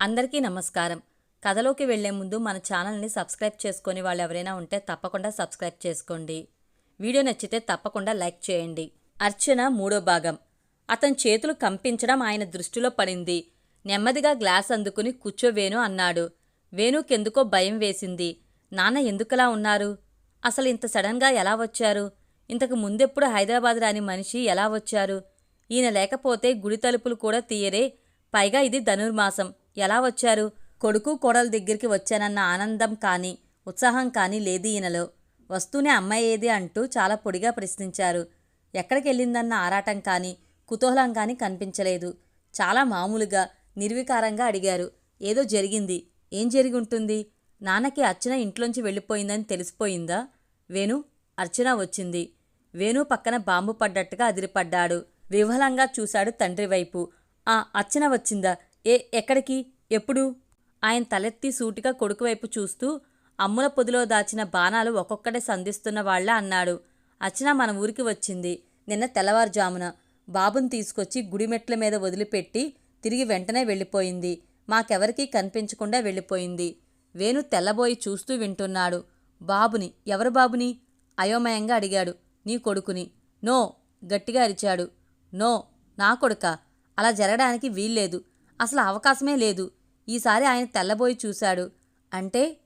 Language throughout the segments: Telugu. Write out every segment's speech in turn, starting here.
అందరికీ నమస్కారం. కథలోకి వెళ్ళే ముందు మన ఛానల్ని సబ్స్క్రైబ్ చేసుకొని వాళ్ళు ఎవరైనా ఉంటే తప్పకుండా సబ్స్క్రైబ్ చేసుకోండి. వీడియో నచ్చితే తప్పకుండా లైక్ చేయండి. అర్చన మూడో భాగం. అతని చేతులు కంపించడం ఆయన దృష్టిలో పడింది. నెమ్మదిగా గ్లాస్ అందుకుని కూర్చోవేను అన్నాడు. వేణుకెందుకో భయం వేసింది. నాన్న ఎందుకలా ఉన్నారు? అసలు ఇంత సడన్గా ఎలా వచ్చారు? ఇంతకు ముందెప్పుడు హైదరాబాద్ రాని మనిషి ఎలా వచ్చారు? ఈయన లేకపోతే గుడి తలుపులు కూడా తీయరే. పైగా ఇది ధనుర్మాసం. ఎలా వచ్చారు? కొడుకు కోడల దగ్గరికి వచ్చానన్న ఆనందం కానీ ఉత్సాహం కానీ లేదు ఈయనలో. వస్తూనే అమ్మాయి ఏది అంటూ చాలా పొడిగా ప్రశ్నించారు. ఎక్కడికెళ్ళిందన్న ఆరాటం కానీ కుతూహలం కానీ కనిపించలేదు. చాలా మామూలుగా నిర్వికారంగా అడిగారు. ఏదో జరిగింది. ఏం జరిగి ఉంటుంది నాన్నకి అర్చన ఇంట్లోంచి వెళ్ళిపోయిందని తెలిసిపోయిందా? వేణు అర్చన వచ్చింది. వేణు పక్కన బాంబు పడ్డట్టుగా అదిరిపడ్డాడు. వివలంగా చూశాడు తండ్రి వైపు. ఆ అర్చన వచ్చిందా? ఏ ఎక్కడికి? ఎప్పుడు? ఆయన తలెత్తి సూటిగా కొడుకు వైపు చూస్తూ అమ్ముల పొదిలో దాచిన బాణాలు ఒక్కొక్కటే సంధిస్తున్న వాళ్ళ అన్నాడు. అర్చన మన ఊరికి వచ్చింది. నిన్న తెల్లవారుజామున బాబుని తీసుకొచ్చి గుడిమెట్ల మీద వదిలిపెట్టి తిరిగి వెంటనే వెళ్ళిపోయింది. మాకెవరికీ కనిపించకుండా వెళ్ళిపోయింది. వేణు తెల్లబోయి చూస్తూ వింటున్నాడు. బాబుని ఎవరు బాబుని? అయోమయంగా అడిగాడు నీ కొడుకుని. నో గట్టిగా అరిచాడు. నో నా కొడుక? అలా జరగడానికి వీల్లేదు. అసలు అవకాశమే లేదు. ఈసారి ఆయన తెల్లబోయి చూశాడు. అంటే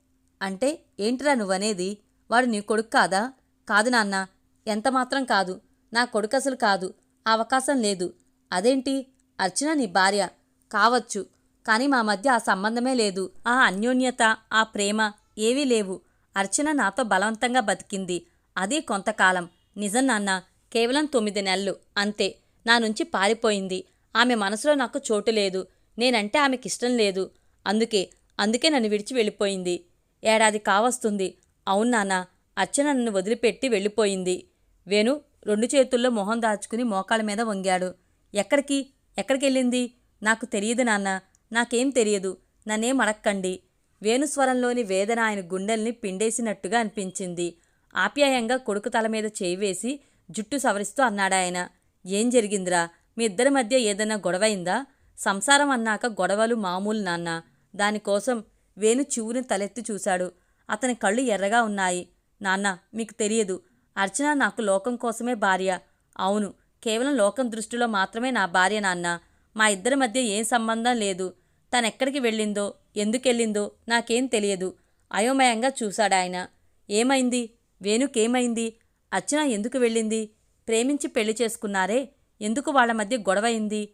అంటే ఏంటిరా నువ్వనేది? వాడు నీ కొడుకు కాదా? కాదు నాన్న ఎంతమాత్రం కాదు. నా కొడుకు అసలు కాదు. అవకాశం లేదు. అదేంటి? అర్చన నీ భార్య. కావచ్చు. కానీ మా మధ్య ఆ సంబంధమే లేదు. ఆ అన్యోన్యత ఆ ప్రేమ ఏవీ లేవు. అర్చన నాతో బలవంతంగా బతికింది. అది కొంతకాలం. నిజం నాన్న కేవలం తొమ్మిది నెలలు. అంతే. నా నుంచి పారిపోయింది. ఆమె మనసులో నాకు చోటు లేదు. నేనంటే ఆమెకి ఇష్టం లేదు. అందుకే అందుకే నన్ను విడిచి వెళ్ళిపోయింది. ఏడాది కావస్తుంది. అవును నాన్న అర్చన నన్ను వదిలిపెట్టి వెళ్ళిపోయింది. వేణు రెండు చేతుల్లో మొహం దాచుకుని మోకాళ్ళ మీద వంగాడు. ఎక్కడికి? ఎక్కడికెళ్ళింది నాకు తెలియదు నాన్న. నాకేం తెలియదు. నన్నేం అడక్కండి. వేణుస్వరంలోని వేదన ఆయన గుండెల్ని పిండేసినట్టుగా అనిపించింది. ఆప్యాయంగా కొడుకు తల మీద చేయి వేసి జుట్టు సవరిస్తూ అన్నాడాయన. ఏం జరిగిందిరా? మీ ఇద్దరి మధ్య ఏదైనా గొడవైందా సంసారం అన్నాక గొడవలు మామూలు నాన్న. దానికోసం వేణు చివుని తలెత్తి చూశాడు. అతని కళ్ళు ఎర్రగా ఉన్నాయి. నాన్న మీకు తెలియదు. అర్చన నాకు లోకం కోసమే భార్య. అవును కేవలం లోకం దృష్టిలో మాత్రమే నా భార్య నాన్న. మా ఇద్దరి మధ్య ఏం సంబంధం లేదు. తనెక్కడికి వెళ్ళిందో ఎందుకెళ్ళిందో నాకేం తెలియదు. అయోమయంగా చూశాడాయన ఏమైంది? వేణుకేమైంది? అర్చన ఎందుకు వెళ్ళింది? ప్రేమించి పెళ్ళి చేసుకున్నారే? ఎందుకు వాళ్ళ మధ్య గొడవైంది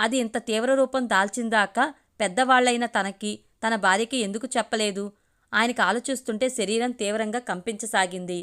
అది ఇంత తీవ్ర రూపం దాల్చిందాక పెద్దవాళ్ళైన తనకి తన భార్యకి ఎందుకు చెప్పలేదు? ఆయనకు ఆలోచిస్తుంటే శరీరం తీవ్రంగా కంపించసాగింది.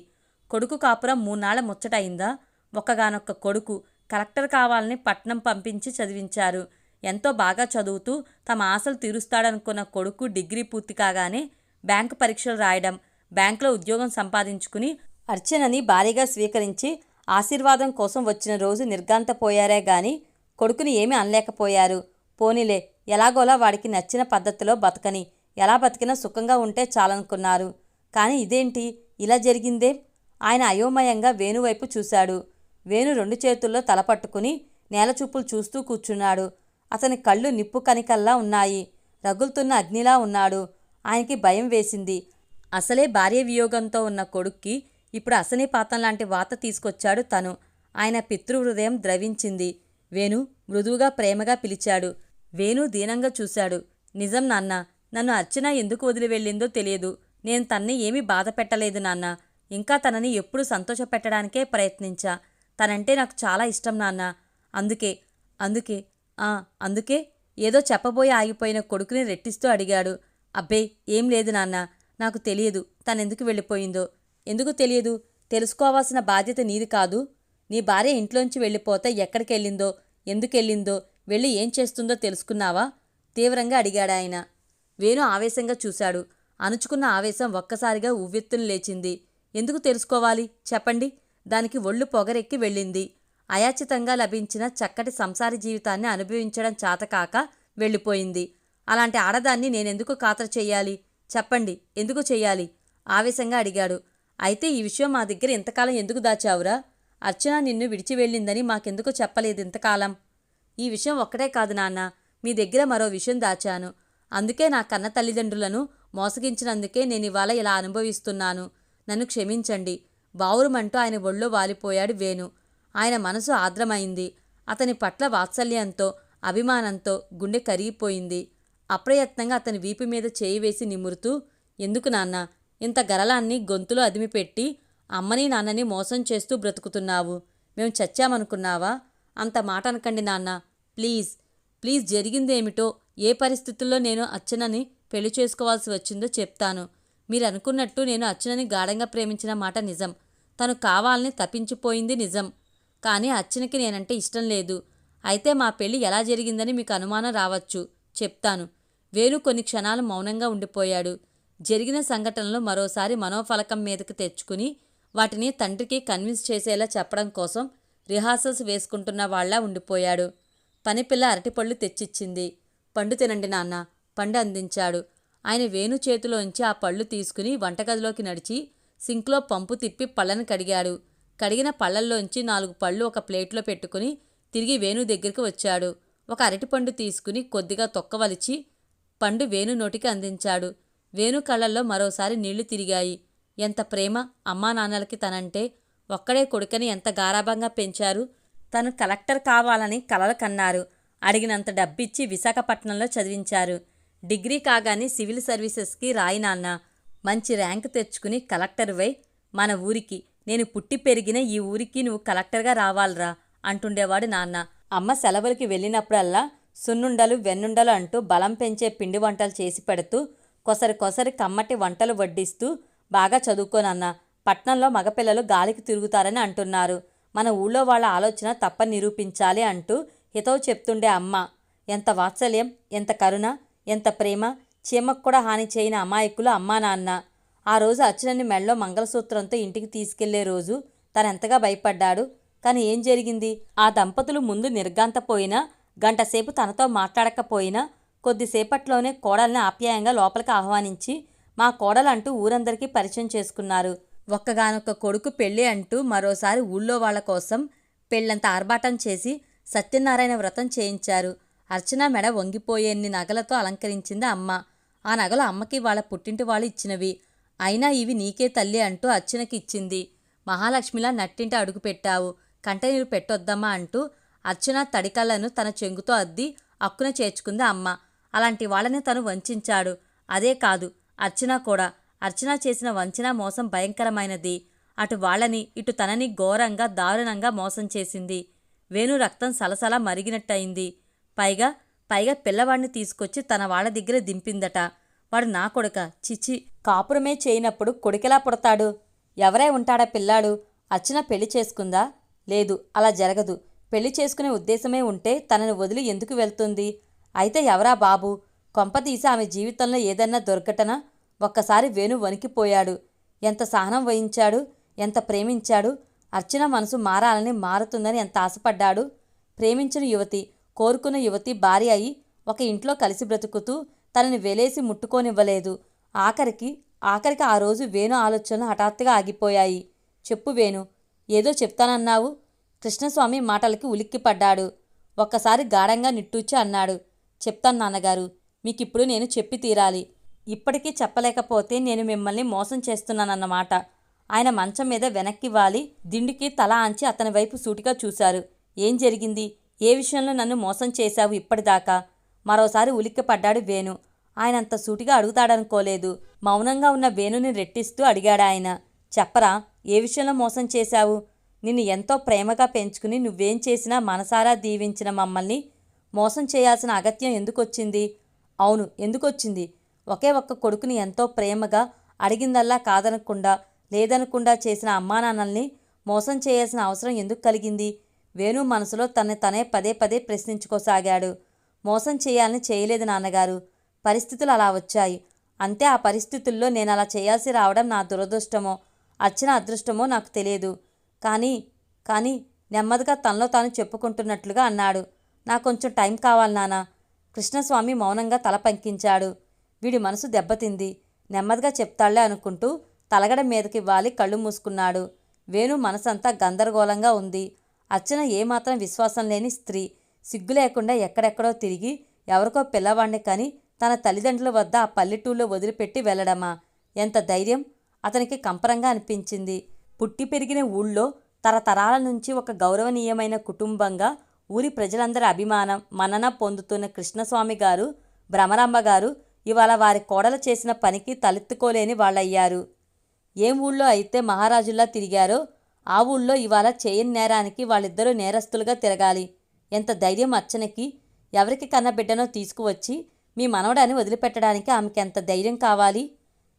కొడుకు కాపురం మూనాళ్ళ ముచ్చటయిందా? ఒక్కగానొక్క కొడుకు కలెక్టర్ కావాలని పట్నం పంపించి చదివించారు. ఎంతో బాగా చదువుతూ తమ ఆశలు తీరుస్తాడనుకున్న కొడుకు డిగ్రీ పూర్తి కాగానే బ్యాంకు పరీక్షలు రాయడం బ్యాంకులో ఉద్యోగం సంపాదించుకుని అర్చనని భారీగా స్వీకరించి ఆశీర్వాదం కోసం వచ్చిన రోజు నిర్గాంతపోయారే గాని కొడుకుని ఏమీ అనలేకపోయారు. పోనీలే ఎలాగోలా వాడికి నచ్చిన పద్ధతిలో బతకని ఎలా బతికినా సుఖంగా ఉంటే చాలనుకున్నారు. కానీ ఇదేంటి? ఇలా జరిగిందే? ఆయన అయోమయంగా వేణువైపు చూశాడు. వేణు రెండు చేతుల్లో తల పట్టుకుని నేలచూపులు చూస్తూ కూర్చున్నాడు. అతని కళ్ళు నిప్పు కనికల్లా ఉన్నాయి. రగులుతున్న అగ్నిలా ఉన్నాడు. ఆయనకి భయం వేసింది. అసలే భార్య వియోగంతో ఉన్న కొడుక్కి ఇప్పుడు అసనీపాతం లాంటి వాత తీసుకొచ్చాడు తను. ఆయన పితృహృదయం ద్రవించింది. వేణు మృదువుగా ప్రేమగా పిలిచాడు. వేణు దీనంగా చూశాడు. నిజం నాన్న నన్ను అర్చన ఎందుకు వదిలి వెళ్ళిందో తెలియదు. నేను తన్ని ఏమీ బాధ పెట్టలేదు నాన్న. ఇంకా తనని ఎప్పుడు సంతోషపెట్టడానికే ప్రయత్నించా. తనంటే నాకు చాలా ఇష్టం నాన్న. అందుకే అందుకే ఆ అందుకే ఏదో చెప్పబోయి ఆగిపోయిన కొడుకుని రెట్టిస్తూ అడిగాడు. అబ్బే ఏం లేదు నాన్న. నాకు తెలియదు తనెందుకు వెళ్ళిపోయిందో. ఎందుకు తెలియదు? తెలుసుకోవాల్సిన బాధ్యత నీది కాదు. నీ భార్య ఇంట్లోంచి వెళ్ళిపోతే ఎక్కడికెళ్ళిందో ఎందుకెళ్ళిందో వెళ్ళి ఏం చేస్తుందో తెలుసుకున్నావా? తీవ్రంగా అడిగాడాయన వేణు ఆవేశంగా చూశాడు. అణుచుకున్న ఆవేశం ఒక్కసారిగా ఉవ్వెత్తును లేచింది. ఎందుకు తెలుసుకోవాలి? చెప్పండి. దానికి ఒళ్ళు పొగరెక్కి వెళ్ళింది. అయాచితంగా లభించిన చక్కటి సంసార జీవితాన్ని అనుభవించడం చాతకాక వెళ్ళిపోయింది. అలాంటి ఆడదాన్ని నేనెందుకు ఖాతరు చెయ్యాలి చెప్పండి. ఎందుకు చెయ్యాలి ఆవేశంగా అడిగాడు. అయితే ఈ విషయం మా దగ్గర ఇంతకాలం ఎందుకు దాచావురా? అర్చన నిన్ను విడిచి వెళ్ళిందని మాకెందుకు చెప్పలేదు ఇంతకాలం. ఈ విషయం ఒక్కటే కాదు నాన్న మీ దగ్గర మరో విషయం దాచాను. అందుకే నా కన్న తల్లిదండ్రులను మోసగించినందుకే నేను ఇవాళ ఇలా అనుభవిస్తున్నాను. నన్ను క్షమించండి. బావురుమంటూ ఆయన ఒళ్ళో వాలిపోయాడు వేణు. ఆయన మనసు ఆర్ద్రమైంది. అతని పట్ల వాత్సల్యంతో అభిమానంతో గుండె కరిగిపోయింది. అప్రయత్నంగా అతని వీపు మీద చేయి వేసి నిమురుతూ ఎందుకు నాన్న ఇంత గరలాన్ని గొంతులో అదిమిపెట్టి అమ్మని నాన్నని మోసం చేస్తూ బ్రతుకుతున్నావు. మేము చచ్చామనుకున్నావా? అంత మాట అనకండి నాన్న. ప్లీజ్ ప్లీజ్ జరిగిందేమిటో ఏ పరిస్థితుల్లో నేను అచ్చనని పెళ్ళి చేసుకోవాల్సి వచ్చిందో చెప్తాను. మీరు అనుకున్నట్టు నేను అచ్చనని గాఢంగా ప్రేమించిన మాట నిజం. తను కావాలని తప్పించిపోయింది నిజం. కానీ అచ్చనకి నేనంటే ఇష్టం లేదు. అయితే మా పెళ్ళి ఎలా జరిగిందని మీకు అనుమానం రావచ్చు. చెప్తాను. వేణు కొన్ని క్షణాలు మౌనంగా ఉండిపోయాడు. జరిగిన సంఘటనలు మరోసారి మనోఫలకం మీదకి తెచ్చుకుని వాటిని తండ్రికి కన్విన్స్ చేసేలా చెప్పడం కోసం రిహార్సల్స్ వేసుకుంటున్న వాళ్ళ ఉండిపోయాడు. పనిపిల్ల అరటిపళ్ళు తెచ్చిచ్చింది. పండు తినండి నాన్న పండు అందించాడు. ఆయన వేణు చేతిలోంచి ఆ పళ్ళు తీసుకుని వంటగదిలోకి నడిచి సింక్లో పంపు తిప్పి పళ్ళను కడిగాడు. కడిగిన పళ్ళల్లోంచి నాలుగు పళ్ళు ఒక ప్లేట్లో పెట్టుకుని తిరిగి వేణు దగ్గరికి వచ్చాడు. ఒక అరటిపండు తీసుకుని కొద్దిగా తొక్కవలిచి పండు వేణు నోటికి అందించాడు. వేణు కళ్ళల్లో మరోసారి నీళ్ళు తిరిగాయి. ఎంత ప్రేమ అమ్మా నాన్నలకి తనంటే. ఒక్కడే కొడుకని ఎంత గారాభంగా పెంచారు. తను కలెక్టర్ కావాలని కలలు కన్నారు. అడిగినంత డబ్బిచ్చి విశాఖపట్నంలో చదివించారు. డిగ్రీ కాగానే సివిల్ సర్వీసెస్కి రాయి నాన్న. మంచి ర్యాంక్ తెచ్చుకుని కలెక్టర్వై మన ఊరికి. నేను పుట్టి పెరిగిన ఈ ఊరికి నువ్వు కలెక్టర్గా రావాలరా అంటుండేవాడు నాన్న. అమ్మ సెలవులకి వెళ్ళినప్పుడల్లా సున్నుండలు వెన్నుండలు అంటూ బలం పెంచే పిండి వంటలు చేసి పెడుతూ కొసరి కొసరి కమ్మటి వంటలు వడ్డిస్తూ బాగా చదువుకోనన్న పట్నంలో మగపిల్లలు గాలికి తిరుగుతారని అంటున్నారు. మన ఊళ్ళో వాళ్ళ ఆలోచన తప్ప నిరూపించాలి అంటూ హితవు చెప్తుండే అమ్మ. ఎంత వాత్సల్యం ఎంత కరుణ ఎంత ప్రేమ చీమకు కూడా హాని చేయని అమాయకులు అమ్మా నాన్న. ఆ రోజు అచ్చునని మెళ్ళో మంగళసూత్రంతో ఇంటికి తీసుకెళ్ళే రోజు తనెంతగా భయపడ్డాడు. కానీ ఏం జరిగింది? ఆ దంపతులు ముందు నిర్గాంతపోయినా గంటసేపు తనతో మాట్లాడకపోయినా కొద్దిసేపట్లోనే కోడల్ని ఆప్యాయంగా లోపలికి ఆహ్వానించి మా కోడలంటూ ఊరందరికీ పరిచయం చేసుకున్నారు. ఒక్కగానొక్క కొడుకు పెళ్ళి అంటూ మరోసారి ఊళ్ళో వాళ్ళ కోసం పెళ్ళంత ఆర్భాటం చేసి సత్యనారాయణ వ్రతం చేయించారు. అర్చన మెడ వంగిపోయేన్ని నగలతో అలంకరించింది అమ్మ. ఆ నగలు అమ్మకి వాళ్ళ పుట్టింటి వాళ్ళు ఇచ్చినవి. అయినా ఇవి నీకే తల్లి అంటూ అర్చనకి ఇచ్చింది. మహాలక్ష్మిలా నట్టింటి అడుగు పెట్టావు. కంటనీరు పెట్టొద్దమ్మా అంటూ అర్చన తడికళ్ళను తన చెంగుతో అద్ది అక్కున చేర్చుకుంది అమ్మ. అలాంటి వాళ్ళని తను వంచాడు. అదే కాదు అర్చన కూడా అర్చన చేసిన వంచన మోసం భయంకరమైనది. అటు వాళ్ళని ఇటు తనని ఘోరంగా దారుణంగా మోసం చేసింది. వేణు రక్తం సలసల మరిగినట్టయింది. పైగా పైగా పిల్లవాడిని తీసుకొచ్చి తన వాళ్ళ దగ్గర దింపిందట. వాడు నా కొడుక. చిచి కాపురమే చేయనప్పుడు కొడుకెలా పుడతాడు? ఎవరై ఉంటాడా పిల్లాడు? అర్చన పెళ్ళి చేసుకుందా? లేదు అలా జరగదు. పెళ్ళి చేసుకునే ఉద్దేశమే ఉంటే తనని వదిలి ఎందుకు వెళ్తుంది? అయితే ఎవరా బాబు? కొంపతీసి ఆమె జీవితంలో ఏదన్నా దొరకటన? ఒక్కసారి వేణు వణికిపోయాడు. ఎంత సహనం వహించాడు? ఎంత ప్రేమించాడు? అర్చన మనసు మారాలని మారుతుందని ఎంత ఆశపడ్డాడు? ప్రేమించిన యువతి కోరుకున్న యువతి భార్య అయి ఒక ఇంట్లో కలిసి బ్రతుకుతూ తనని వెలేసి ముట్టుకోనివ్వలేదు. ఆఖరికి ఆఖరికి ఆ రోజు వేణు ఆలోచనలు హఠాత్తుగా ఆగిపోయాయి. చెప్పు వేణు ఏదో చెప్తానన్నావు? కృష్ణస్వామి మాటలకి ఉలిక్కిపడ్డాడు. ఒక్కసారి గాఢంగా నిట్టూచి అన్నాడు. చెప్తాను నాన్నగారు మీకిప్పుడు నేను చెప్పి తీరాలి. ఇప్పటికీ చెప్పలేకపోతే నేను మిమ్మల్ని మోసం చేస్తున్నానన్నమాట. ఆయన మంచం మీద వెనక్కి వాలి దిండుకి తల ఆంచి అతని వైపు సూటిగా చూశారు. ఏం జరిగింది? ఏ విషయంలో నన్ను మోసం చేశావు ఇప్పటిదాకా? మరోసారి ఉలిక్కిపడ్డాడు వేణు. ఆయనంత సూటిగా అడుగుతాడనుకోలేదు. మౌనంగా ఉన్న వేణుని రెట్టిస్తూ అడిగాడాయన చెప్పరా ఏ విషయంలో మోసం చేశావు? నిన్ను ఎంతో ప్రేమగా పెంచుకుని నువ్వేం చేసినా మనసారా దీవించిన మమ్మల్ని? మోసం చేయాల్సిన అగత్యం ఎందుకొచ్చింది? అవును ఎందుకొచ్చింది? ఒకే ఒక్క కొడుకుని ఎంతో ప్రేమగా అడిగిందల్లా కాదనకుండా లేదనకుండా చేసిన అమ్మానాన్నల్ని మోసం చేయాల్సిన అవసరం ఎందుకు కలిగింది? వేణు మనసులో తనని తనే పదే పదే ప్రశ్నించుకోసాగాడు. మోసం చేయాలని చేయలేదు నాన్నగారు. పరిస్థితులు అలా వచ్చాయి. అంతే ఆ పరిస్థితుల్లో నేను అలా చేయాల్సి రావడం నా దురదృష్టమో అర్చన అదృష్టమో నాకు తెలియదు. కానీ కానీ నెమ్మదిగా తనలో తాను చెప్పుకుంటున్నట్లుగా అన్నాడు. నాకు కొంచెం టైం కావాలి నానా కృష్ణస్వామి మౌనంగా తల పంకించాడు. వీడి మనసు దెబ్బతింది. నెమ్మదిగా చెప్తాళ్ళే అనుకుంటూ తలగడ మీదకి వాలి కళ్ళు మూసుకున్నాడు. వేణు మనసంతా గందరగోళంగా ఉంది. అర్చన ఏమాత్రం విశ్వాసం లేని స్త్రీ. సిగ్గు లేకుండా ఎక్కడెక్కడో తిరిగి ఎవరికో పిల్లవాడిని కానీ తన తల్లిదండ్రుల వద్ద ఆ పల్లెటూళ్ళలో వదిలిపెట్టి వెళ్ళడమా? ఎంత ధైర్యం! అతనికి కంపరంగా అనిపించింది. పుట్టి పెరిగిన ఊళ్ళో తరతరాల నుంచి ఒక గౌరవనీయమైన కుటుంబంగా ఊరి ప్రజలందరి అభిమానం మన్నన పొందుతున్న కృష్ణస్వామి గారు భ్రమరాంబ గారు ఇవాళ వారి కోడలు చేసిన పనికి తలెత్తుకోలేని వాళ్ళయ్యారు. ఏం ఊళ్ళో అయితే మహారాజుల్లా తిరిగారో ఆ ఊళ్ళో ఇవాళ చేయని నేరానికి వాళ్ళిద్దరూ నేరస్తులుగా తిరగాలి. ఎంత ధైర్యం అర్చనకి ఎవరికి కన్నబిడ్డనో తీసుకువచ్చి మీ మనవడాన్ని వదిలిపెట్టడానికి ఆమెకి ఎంత ధైర్యం కావాలి?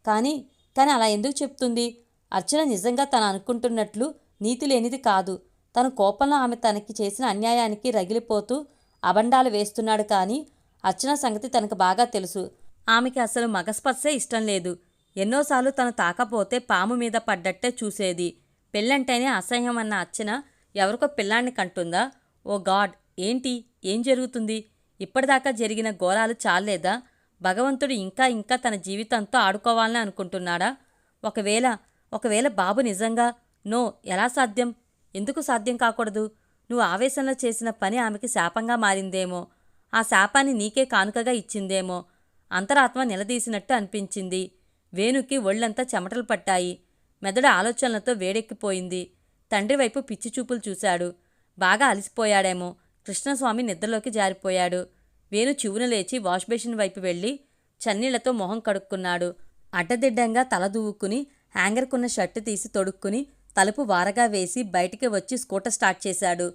కానీ కానీ అలా ఎందుకు చెప్తుంది? అర్చన నిజంగా తను అనుకుంటున్నట్లు నీతి లేనిది కాదు. తన కోపంలో ఆమె తనకి చేసిన అన్యాయానికి రగిలిపోతూ అబండాలు వేస్తున్నాడు కానీ అర్చన సంగతి తనకు బాగా తెలుసు. ఆమెకి అసలు మగస్పర్శే ఇష్టం లేదు. ఎన్నోసార్లు తను తాకపోతే పాము మీద పడ్డట్టే చూసేది. పెళ్ళంటేనే అసహ్యం అన్న అర్చన ఎవరికో పిల్లాన్ని కంటుందా? ఓ గాడ్ ఏంటి? ఏం జరుగుతుంది? ఇప్పటిదాకా జరిగిన ఘోరాలు చాలేదా భగవంతుడు ఇంకా ఇంకా తన జీవితంతో ఆడుకోవాలని అనుకుంటున్నాడా? ఒకవేళ ఒకవేళ బాబు నిజంగా నో ఎలా సాధ్యం? ఎందుకు సాధ్యం కాకూడదు? నువ్వు ఆవేశంలో చేసిన పని ఆమెకి శాపంగా మారిందేమో. ఆ శాపాన్ని నీకే కానుకగా ఇచ్చిందేమో. అంతరాత్మ నిలదీసినట్టు అనిపించింది. వేణుకి ఒళ్ళంతా చెమటలు పట్టాయి. మెదడు ఆలోచనలతో వేడెక్కిపోయింది. తండ్రి వైపు పిచ్చి చూపులు చూశాడు. బాగా అలసిపోయాడేమో. కృష్ణస్వామి నిద్రలోకి జారిపోయాడు. వేణు చివున లేచి వాష్ బేసిన్ వైపు వెళ్ళి చన్నీళ్ళతో మొహం కడుక్కున్నాడు. అడ్డదిడ్డంగా తల దువ్వుకుని హ్యాంగర్కున్న షర్టు తీసి తొడుక్కుని తలుపు వారగా వేసి బయటికి వచ్చి స్కూటర్ స్టార్ట్ చేశాడు.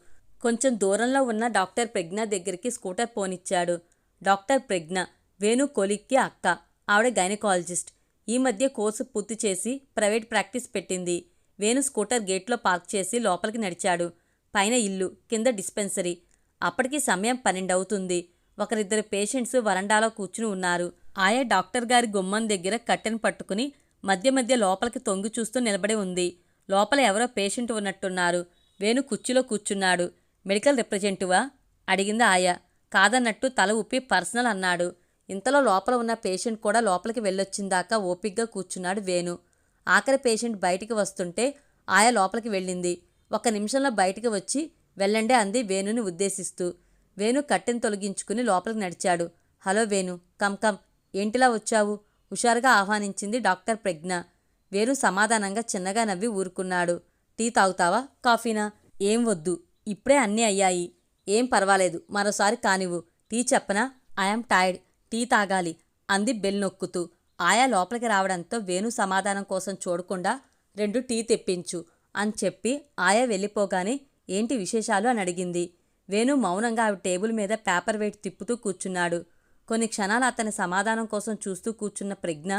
కొంచెం దూరంలో ఉన్న డాక్టర్ ప్రజ్ఞ దగ్గరికి స్కూటర్ పోనిచ్చాడు. డాక్టర్ ప్రజ్ఞ వేణు కొలిక్కి అక్క ఆవిడ గైనకాలజిస్ట్. ఈ మధ్య కోర్సు పూర్తి చేసి ప్రైవేట్ ప్రాక్టీస్ పెట్టింది. వేణు స్కూటర్ గేట్లో పార్క్ చేసి లోపలికి నడిచాడు. పైన ఇల్లు కింద డిస్పెన్సరీ. అప్పటికి సమయం పన్నెండవుతుంది. ఒకరిద్దరు పేషెంట్స్ వరండాలో కూర్చుని ఉన్నారు. ఆయా డాక్టర్ గారి గుమ్మం దగ్గర కట్టెను పట్టుకుని మధ్య మధ్య లోపలికి తొంగి చూస్తూ నిలబడి ఉంది. లోపల ఎవరో పేషెంట్ ఉన్నట్టున్నారు. వేణు కుర్చీలో కూర్చున్నాడు. మెడికల్ రిప్రజెంటివా? అడిగింది ఆయా. కాదన్నట్టు తల ఉప్పి పర్సనల్ అన్నాడు. ఇంతలో లోపల ఉన్న పేషెంట్ కూడా లోపలికి వెళ్ళొచ్చిందాకా ఓపిగ్గా కూర్చున్నాడు వేణు. ఆఖరి పేషెంట్ బయటికి వస్తుంటే ఆయా లోపలికి వెళ్ళింది. ఒక నిమిషంలో బయటికి వచ్చి వెళ్ళండి అంది వేణుని ఉద్దేశిస్తూ. వేణు కట్టెను తొలగించుకుని లోపలికి నడిచాడు. హలో వేణు కమ్ కమ్ ఏంటిలా వచ్చావు? హుషారుగా ఆహ్వానించింది డాక్టర్ ప్రజ్ఞ. వేణు సమాధానంగా చిన్నగా నవ్వి ఊరుకున్నాడు. టీ తాగుతావా? కాఫీనా? ఏం వద్దు. ఇప్పుడే అన్నీ అయ్యాయి. ఏం పర్వాలేదు. మరోసారి కానివ్వు. టీ చెప్పనా? ఐఎమ్ టైర్డ్ టీ తాగాలి. అంది బెల్ నొక్కుతూ. ఆయా లోపలికి రావడంతో వేణు సమాధానం కోసం చూడకుండా రెండు టీ తెప్పించు అని చెప్పి ఆయా వెళ్ళిపోగానే ఏంటి విశేషాలు అని అడిగింది. వేణు మౌనంగా ఆవి టేబుల్ మీద పేపర్ వెయిట్ తిప్పుతూ కూర్చున్నాడు. కొన్ని క్షణాలు అతని సమాధానం కోసం చూస్తూ కూర్చున్న ప్రజ్ఞ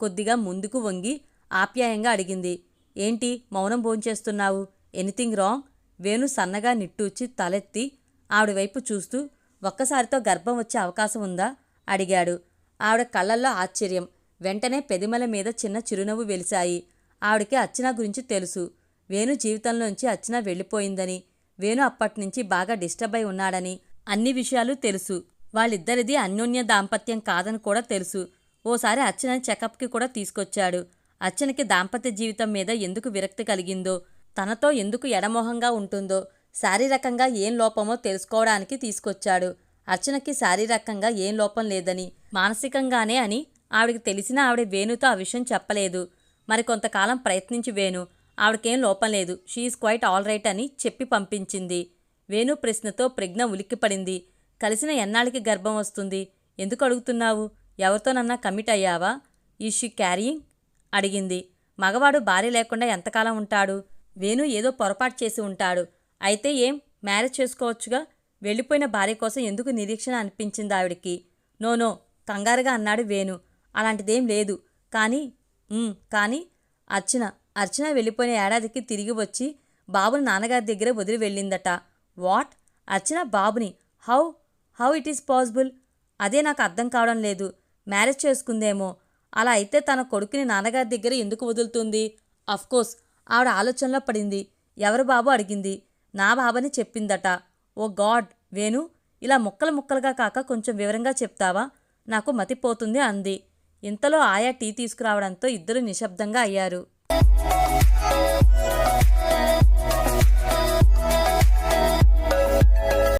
కొద్దిగా ముందుకు వంగి ఆప్యాయంగా అడిగింది. ఏంటి? మౌనం భోంచేస్తున్నావు? Anything wrong? వేణు సన్నగా నిట్టూచి తలెత్తి ఆవిడ వైపు చూస్తూ ఒక్కసారితో గర్భం వచ్చే అవకాశం ఉందా? అడిగాడు. ఆవిడ కళ్ళల్లో ఆశ్చర్యం. వెంటనే పెదిమల మీద చిన్న చిరునవ్వు వెలిశాయి. ఆవిడకి అర్చన గురించి తెలుసు. వేణు జీవితంలోంచి అర్చన వెళ్ళిపోయిందని వేణు అప్పటినుంచి బాగా డిస్టర్బ్ అయి ఉన్నాడని అన్ని విషయాలు తెలుసు. వాళ్ళిద్దరిది అన్యోన్య దాంపత్యం కాదని కూడా తెలుసు. ఓసారి అర్చనని చెకప్కి కూడా తీసుకొచ్చాడు. అర్చనకి దాంపత్య జీవితం మీద ఎందుకు విరక్తి కలిగిందో తనతో ఎందుకు ఎడమోహంగా ఉంటుందో శారీరకంగా ఏం లోపమో తెలుసుకోవడానికి తీసుకొచ్చాడు. అర్చనకి శారీరకంగా ఏం లోపం లేదని మానసికంగానే అని ఆవిడికి తెలిసిన ఆవిడ వేణుతో ఆ విషయం చెప్పలేదు. మరి కొంతకాలం ప్రయత్నించి వేణు ఆవిడకేం లోపం లేదు షీఈస్ క్వైట్ ఆల్ రైట్ అని చెప్పి పంపించింది. వేణు ప్రశ్నతో ప్రజ్ఞ ఉలిక్కిపడింది. కలిసిన ఎన్నాళ్ళకి గర్భం వస్తుంది? ఎందుకు అడుగుతున్నావు? ఎవరితోనన్నా కమిట్ అయ్యావా? ఈ షీ క్యారీయింగ్ అడిగింది. మగవాడు భార్య లేకుండా ఎంతకాలం ఉంటాడు? వేణు ఏదో పొరపాటు చేసి ఉంటాడు. అయితే ఏం? మ్యారేజ్ చేసుకోవచ్చుగా? వెళ్ళిపోయిన భార్య కోసం ఎందుకు నిరీక్షణ అనిపించింది ఆవిడికి? నోనో కంగారుగా అన్నాడు వేణు. అలాంటిదేం లేదు. కానీ కానీ అర్చన అర్చన వెళ్ళిపోయిన ఏడాదికి తిరిగి వచ్చి బాబుని నాన్నగారి దగ్గర వదిలి వెళ్ళిందట. వాట్? అర్చన బాబుని? How? How it is possible? అదే నాకు అర్థం కావడం లేదు. మ్యారేజ్ చేసుకుందేమో? అలా అయితే తన కొడుకుని నాన్నగారి దగ్గర ఎందుకు వదులుతుంది? అఫ్కోర్స్ ఆవిడ ఆలోచనలో పడింది. ఎవరు బాబు అడిగింది? నా బాబని చెప్పిందట. ఓ గాడ్ వేణు ఇలా ముక్కలు ముక్కలుగా కాక కొంచెం వివరంగా చెప్తావా? నాకు మతిపోతుంది అంది. ఇంతలో ఆయా టీ తీసుకురావడంతో ఇద్దరు నిశ్శబ్దంగా అయ్యారు.